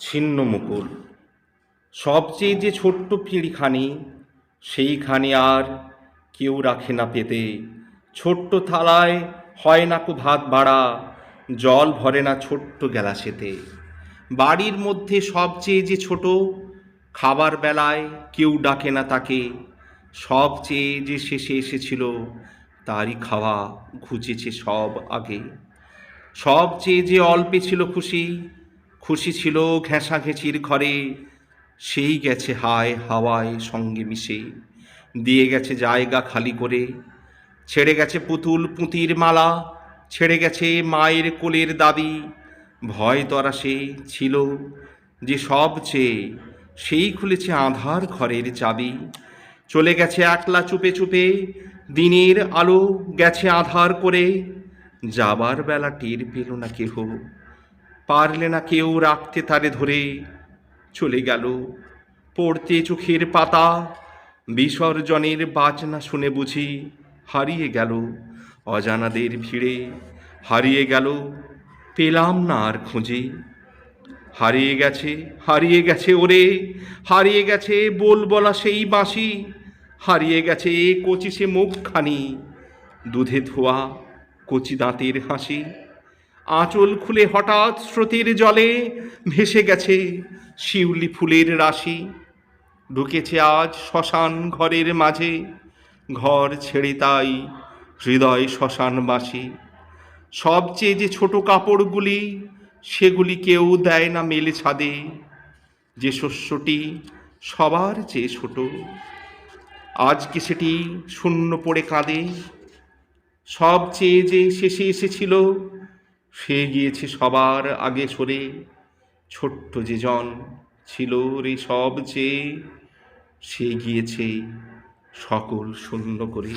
ছিন্ন মুকুল। সবচেয়ে যে ছোট্ট পিঁড়িখানি, সেইখানে আর কেউ রাখে না পেতে। ছোট্ট থালায় হয় না কো ভাত বাড়া, জল ভরে না ছোট্ট গ্যালাসেতে বাড়ির মধ্যে সবচেয়ে যে ছোট, খাবার বেলায় কেউ ডাকে না তাকে। সবচেয়ে যে শেষে এসেছিল, তারই খাওয়া ঘুচেছে সব আগে। সবচেয়ে যে অল্পে ছিল খুশি খুশি ছিল ঘেঁষাঘেঁচির ঘরে। সেই গেছে হায় হাওয়ায় সঙ্গে মিশে। দিয়ে গেছে জায়গা খালি করে। ছেড়ে গেছে পুতুল পুঁতির মালা। ছেড়ে গেছে মায়ের কোলের দাবি। ভয় তরা সে ছিল যে সবচেয়ে সেই খুলেছে আধার ঘরের চাবি। চলে গেছে একলা চুপে চুপে। দিনের আলো গেছে আধার করে। যাবার বেলা টের পেল না কেহ। পারলে না কেউ রাখতে তারে ধরে। চলে গেল পড়তে চোখের পাতা। বিসর্জনের বাজনা শুনে বুঝি হারিয়ে গেল অজানাদের ভিড়ে। হারিয়ে গেল, পেলাম না আর খুঁজে। হারিয়ে গেছে হারিয়ে গেছে ওরে। হারিয়ে গেছে বল বলা সেই বাঁশি। হারিয়ে গেছে কচি সে মুখখানি। দুধে ধোয়া কচি দাঁতের হাসি। আঁচল খুলে হঠাৎ স্রোতের জলে ভেসে গেছে শিউলি ফুলের রাশি। ঢুকেছে আজ শ্মশান ঘরের মাঝে, ঘর ছেড়ে তাই হৃদয় শ্মশানবাসী। সবচেয়ে যে ছোট কাপড়গুলি, সেগুলি কেউ দেয় না মেলে ছাদে। যে শস্যটি সবার চেয়ে ছোট আজকে সেটি শূন্য পড়ে কাঁদে? সবচেয়ে যে শেষে এসেছিল সে গিয়েছে সবার আগে সরে। ছোট্ট যে জন ছিল রে সবচেয়ে সে গিয়েছে সকল শূন্য করে।